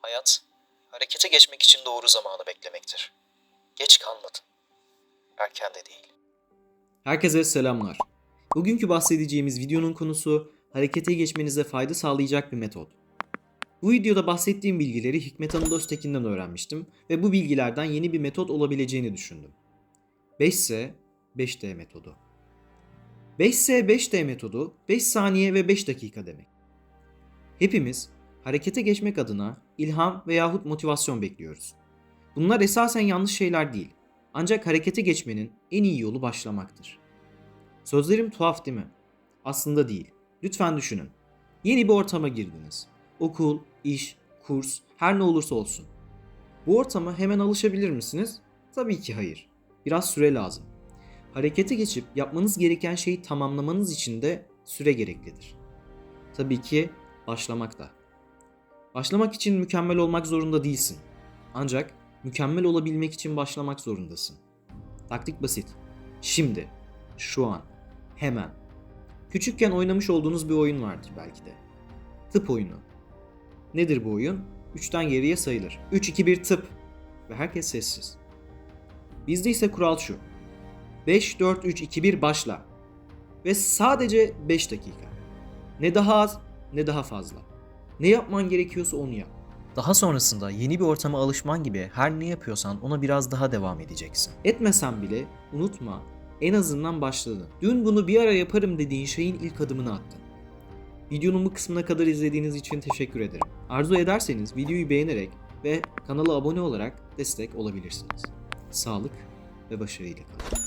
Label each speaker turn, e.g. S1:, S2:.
S1: Hayat, harekete geçmek için doğru zamanı beklemektir. Geç kalmadın. Erken de değil.
S2: Herkese selamlar. Bugünkü bahsedeceğimiz videonun konusu harekete geçmenize fayda sağlayacak bir metot. Bu videoda bahsettiğim bilgileri Hikmet Anıl Öztekin'den öğrenmiştim ve bu bilgilerden yeni bir metot olabileceğini düşündüm. 5S 5D metodu. 5S 5D metodu 5 saniye ve 5 dakika demek. Hepimiz harekete geçmek adına ilham veyahut motivasyon bekliyoruz. Bunlar esasen yanlış şeyler değil. Ancak harekete geçmenin en iyi yolu başlamaktır. Sözlerim tuhaf değil mi? Aslında değil. Lütfen düşünün. Yeni bir ortama girdiniz. Okul, iş, kurs, her ne olursa olsun. Bu ortama hemen alışabilir misiniz? Tabii ki hayır. Biraz süre lazım. Harekete geçip yapmanız gereken şeyi tamamlamanız için de süre gereklidir. Tabii ki başlamak da. Başlamak için mükemmel olmak zorunda değilsin. Ancak mükemmel olabilmek için başlamak zorundasın. Taktik basit. Şimdi, şu an, hemen. Küçükken oynamış olduğunuz bir oyun vardır belki de. Tıp oyunu. Nedir bu oyun? 3'ten geriye sayılır. 3 2 1 tıp ve herkes sessiz. Bizde ise kural şu. 5 4 3 2 1 başla. Ve sadece 5 dakika. Ne daha az ne daha fazla. Ne yapman gerekiyorsa onu yap.
S1: Daha sonrasında yeni bir ortama alışman gibi her ne yapıyorsan ona biraz daha devam edeceksin.
S2: Etmesen bile unutma en azından başladın. Dün bunu bir ara yaparım dediğin şeyin ilk adımını attın. Videonun bu kısmına kadar izlediğiniz için teşekkür ederim. Arzu ederseniz videoyu beğenerek ve kanala abone olarak destek olabilirsiniz. Sağlık ve başarıyla kalın.